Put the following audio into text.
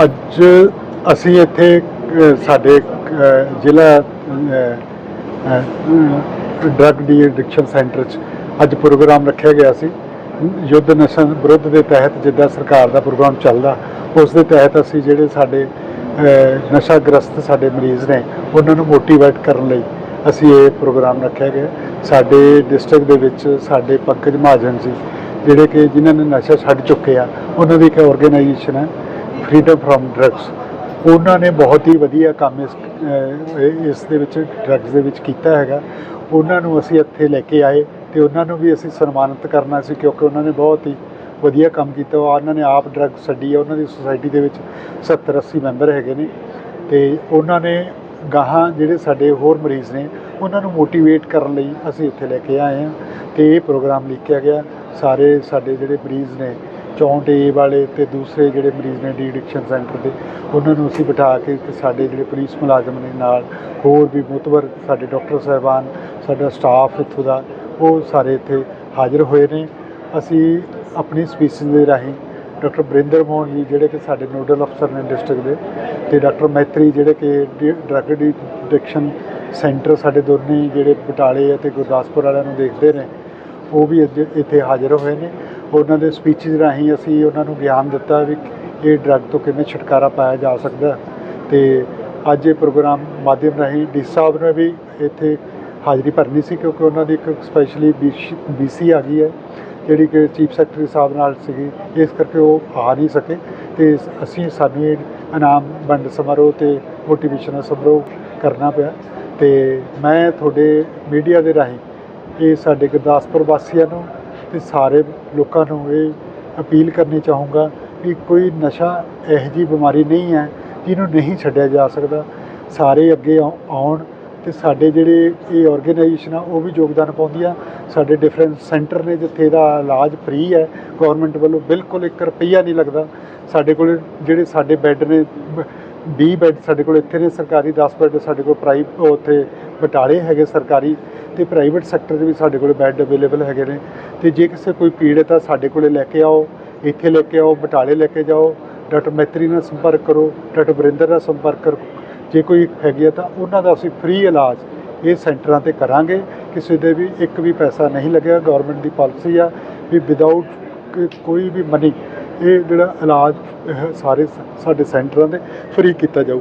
ਅੱਜ ਅਸੀਂ ਇੱਥੇ ਸਾਡੇ ਜ਼ਿਲ੍ਹਾ ਡਰੱਗ ਡੀ ਐਡਿਕਸ਼ਨ ਸੈਂਟਰ 'ਚ ਅੱਜ ਪ੍ਰੋਗਰਾਮ ਰੱਖਿਆ ਗਿਆ ਸੀ। ਯੁੱਧ ਨਸ਼ਾ ਵਿਰੁੱਧ ਦੇ ਤਹਿਤ ਜਿੱਦਾਂ ਸਰਕਾਰ ਦਾ ਪ੍ਰੋਗਰਾਮ ਚੱਲਦਾ, ਉਸ ਦੇ ਤਹਿਤ ਅਸੀਂ ਜਿਹੜੇ ਸਾਡੇ ਨਸ਼ਾ ਗ੍ਰਸਤ ਸਾਡੇ ਮਰੀਜ਼ ਨੇ, ਉਹਨਾਂ ਨੂੰ ਮੋਟੀਵੇਟ ਕਰਨ ਲਈ ਅਸੀਂ ਇਹ ਪ੍ਰੋਗਰਾਮ ਰੱਖਿਆ ਗਿਆ। ਸਾਡੇ ਡਿਸਟ੍ਰਿਕਟ ਦੇ ਵਿੱਚ ਸਾਡੇ ਪੰਕਜ ਮਹਾਜਨ ਜੀ, ਜਿਹੜੇ ਕਿ ਜਿਨ੍ਹਾਂ ਨੇ ਨਸ਼ਾ ਛੱਡ ਚੁੱਕੇ ਆ, ਉਹਨਾਂ ਦੀ ਇੱਕ ਆਰਗੇਨਾਈਜੇਸ਼ਨ ਹੈ। ਫਰੀडम ਫਰਮ ਡਰੱਗਸ ਉਹਨਾਂ ਨੇ ਬਹੁਤ ਹੀ ਵਧੀਆ ਕੰਮ ਇਸ ਇਸ ਦੇ ਵਿੱਚ ਡਰੱਗਸ ਦੇ ਵਿੱਚ ਕੀਤਾ ਹੈਗਾ। ਉਹਨਾਂ ਨੂੰ ਅਸੀਂ ਇੱਥੇ ਲੈ ਕੇ ਆਏ ਤੇ ਉਹਨਾਂ ਨੂੰ ਵੀ ਅਸੀਂ ਸਨਮਾਨਿਤ ਕਰਨਾ ਸੀ ਕਿਉਂਕਿ ਉਹਨਾਂ ਨੇ ਬਹੁਤ ਹੀ ਵਧੀਆ ਕੰਮ ਕੀਤਾ। ਉਹ ਉਹਨਾਂ ਨੇ ਆਪ ਡਰੱਗ ਛੱਡੀ ਹੈ ਉਹਨਾਂ ਦੀ ਸੁਸਾਇਟੀ ਦੇ ਵਿੱਚ 70 80 ਮੈਂਬਰ ਹੈਗੇ ਨੇ ਤੇ ਉਹਨਾਂ ਨੇ ਗਾਹਾਂ ਜਿਹੜੇ ਸਾਡੇ ਹੋਰ ਮਰੀਜ਼ ਨੇ, ਉਹਨਾਂ ਨੂੰ ਮੋਟੀਵੇਟ ਕਰਨ ਲਈ ਅਸੀਂ ਇੱਥੇ ਲੈ ਕੇ ਆਏ ਹਾਂ ਤੇ ਇਹ ਪ੍ਰੋਗਰਾਮ ਲਿਖਿਆ ਗਿਆ। ਸਾਰੇ ਸਾਡੇ ਜਿਹੜੇ ਮਰੀਜ਼ ਨੇ 64 ਏ ਵਾਲੇ ਤੇ ਦੂਸਰੇ ਜਿਹੜੇ ਮਰੀਜ਼ ਨੇ ਡੀ ਐਡਿਕਸ਼ਨ ਸੈਂਟਰ ਦੇ, ਉਹਨਾਂ ਨੂੰ ਅਸੀਂ ਬਿਠਾ ਕੇ ਤੇ ਸਾਡੇ ਜਿਹੜੇ ਪੁਲਿਸ ਮੁਲਾਜ਼ਮ ਨੇ ਨਾਲ ਹੋਰ ਵੀ ਮੁਤਬਰ ਸਾਡੇ ਡਾਕਟਰ ਸਾਹਿਬਾਨ, ਸਾਡਾ ਸਟਾਫ ਇੱਥੋਂ ਦਾ, ਉਹ ਸਾਰੇ ਇੱਥੇ ਹਾਜ਼ਰ ਹੋਏ ਨੇ। ਅਸੀਂ ਆਪਣੀ ਸਪੀਸੀਜ਼ ਦੇ ਰਾਹੀਂ ਡਾਕਟਰ ਬਰਿੰਦਰ ਮੋਹਨ ਜੀ ਜਿਹੜੇ ਕਿ ਸਾਡੇ ਨੋਡਲ ਅਫਸਰ ਨੇ ਡਿਸਟ੍ਰਿਕਟ ਦੇ ਤੇ ਡਾਕਟਰ ਮੈਤਰੀ ਜਿਹੜੇ ਕਿ ਡਰੱਗ ਡਿਡਿਕਸ਼ਨ ਸੈਂਟਰ ਸਾਡੇ ਦੋਨੇ ਜਿਹੜੇ ਬਟਾਲੇ ਅਤੇ ਗੁਰਦਾਸਪੁਰ ਵਾਲਿਆਂ ਨੂੰ ਦੇਖਦੇ ਨੇ, ਉਹ ਵੀ ਅੱਜ ਇੱਥੇ ਹਾਜ਼ਰ ਹੋਏ ਨੇ। ਉਹਨਾਂ ਦੇ ਸਪੀਚਸ ਰਾਹੀਂ ਅਸੀਂ ਉਹਨਾਂ ਨੂੰ ਗਿਆਨ ਦਿੱਤਾ ਵੀ ਇਹ ਡਰੱਗ ਤੋਂ ਕਿਵੇਂ ਛੁਟਕਾਰਾ ਪਾਇਆ ਜਾ ਸਕਦਾ ਤੇ ਅੱਜ ਇਹ ਪ੍ਰੋਗਰਾਮ ਮਾਧਿਅਮ ਰਾਹੀਂ ਡੀ ਸਾਹਿਬ ਨੇ ਵੀ ਇੱਥੇ ਹਾਜ਼ਰੀ ਭਰਨੀ ਸੀ ਕਿਉਂਕਿ ਉਹਨਾਂ ਦੀ ਇੱਕ ਸਪੈਸ਼ਲੀ ਬੀਸੀ ਆ ਗਈ ਹੈ, ਜਿਹੜੀ ਕਿ ਚੀਫ ਸੈਕਟਰੀ ਸਾਹਿਬ ਨਾਲ ਸੀਗੀ। ਇਸ ਕਰਕੇ ਉਹ ਆ ਨਹੀਂ ਸਕੇ ਤੇ ਅਸੀਂ ਸਾਨੂੰ ਇਹ ਇਨਾਮ ਵੰਡ ਸਮਾਰੋਹ ਤੇ ਮੋਟੀਵੇਸ਼ਨਲ ਸਮਾਰੋਹ ਕਰਨਾ ਪਿਆ। ਤੇ ਮੈਂ ਤੁਹਾਡੇ ਮੀਡੀਆ ਦੇ ਰਾਹੀਂ ਇਹ ਸਾਡੇ ਗੁਰਦਾਸਪੁਰ ਵਾਸੀਆਂ ਨੂੰ ਤੇ ਸਾਰੇ ਲੋਕਾਂ ਨੂੰ ਇਹ ਅਪੀਲ ਕਰਨੀ ਚਾਹੂੰਗਾ ਕਿ ਕੋਈ ਨਸ਼ਾ ਇਹੋ ਜਿਹੀ ਬਿਮਾਰੀ ਨਹੀਂ ਹੈ ਜਿਹਨੂੰ ਨਹੀਂ ਛੱਡਿਆ ਜਾ ਸਕਦਾ। ਸਾਰੇ ਅੱਗੇ ਆਉ- ਆਉਣ ਤੇ ਸਾਡੇ ਜਿਹੜੇ ਇਹ ਆਰਗੇਨਾਈਜੇਸ਼ਨ ਆ, ਉਹ ਵੀ ਯੋਗਦਾਨ ਪਾਉਂਦੀਆਂ। ਸਾਡੇ ਡਿਫਰੈਂਟ ਸੈਂਟਰ ਨੇ ਜਿੱਥੇ ਇਹਦਾ ਇਲਾਜ ਫ੍ਰੀ ਹੈ ਗਵਰਨਮੈਂਟ ਵੱਲੋਂ ਬਿਲਕੁਲ 1 ਰੁਪਈਆ ਨਹੀਂ ਲੱਗਦਾ। ਸਾਡੇ ਕੋਲ ਜਿਹੜੇ ਸਾਡੇ ਬੈੱਡ ਨੇ, ਬ- 20 ਬੈੱਡ ਸਾਡੇ ਕੋਲ ਇੱਥੇ ਨੇ, ਸਰਕਾਰੀ 10 ਬੈੱਡ ਸਾਡੇ ਕੋਲ ਪ੍ਰਾਈਵੇਟ ਉੱਥੇ ਬਟਾਲੇ ਹੈਗੇ ਸਰਕਾਰੀ। ਤੇ ਪ੍ਰਾਈਵੇਟ ਸੈਕਟਰ 'ਚ ਵੀ ਸਾਡੇ ਕੋਲ ਬੈੱਡ ਅਵੇਲੇਬਲ ਹੈਗੇ ਨੇ। ਤੇ ਜੇ ਕਿਸੇ ਕੋਈ ਪੀੜਤ ਆ ਸਾਡੇ ਕੋਲੇ ਲੈ ਕੇ ਆਓ, ਇੱਥੇ ਲੈ ਕੇ ਆਓ, ਬਟਾਲੇ ਲੈ ਕੇ ਜਾਓ। ਡਾਕਟਰ ਮੈਤਰੀ ਨਾਲ ਸੰਪਰਕ ਕਰੋ, ਡਾਕਟਰ ਵਰਿੰਦਰ ਨਾਲ ਸੰਪਰਕ ਕਰੋ। ਜੇ ਕੋਈ ਹੈਗੀ ਆ ਤਾਂ ਉਹਨਾਂ ਦਾ ਅਸੀਂ ਫ੍ਰੀ ਇਲਾਜ ਇਹ ਸੈਂਟਰਾਂ ਤੇ ਕਰਾਂਗੇ। ਕਿਸੇ ਦੇ ਵੀ ਇੱਕ ਵੀ ਪੈਸਾ ਨਹੀਂ ਲੱਗੇਗਾ ਗਵਰਨਮੈਂਟ ਦੀ ਪਾਲਿਸੀ ਆ ਵੀ ਵਿਦਆਊਟ ਕੋਈ ਵੀ ਮਨੀ ਇਹ ਜਿਹੜਾ ਇਲਾਜ ਸਾਰੇ ਸਾਡੇ ਸੈਂਟਰਾਂ ਦੇ ਫ੍ਰੀ ਕੀਤਾ ਜਾਊ।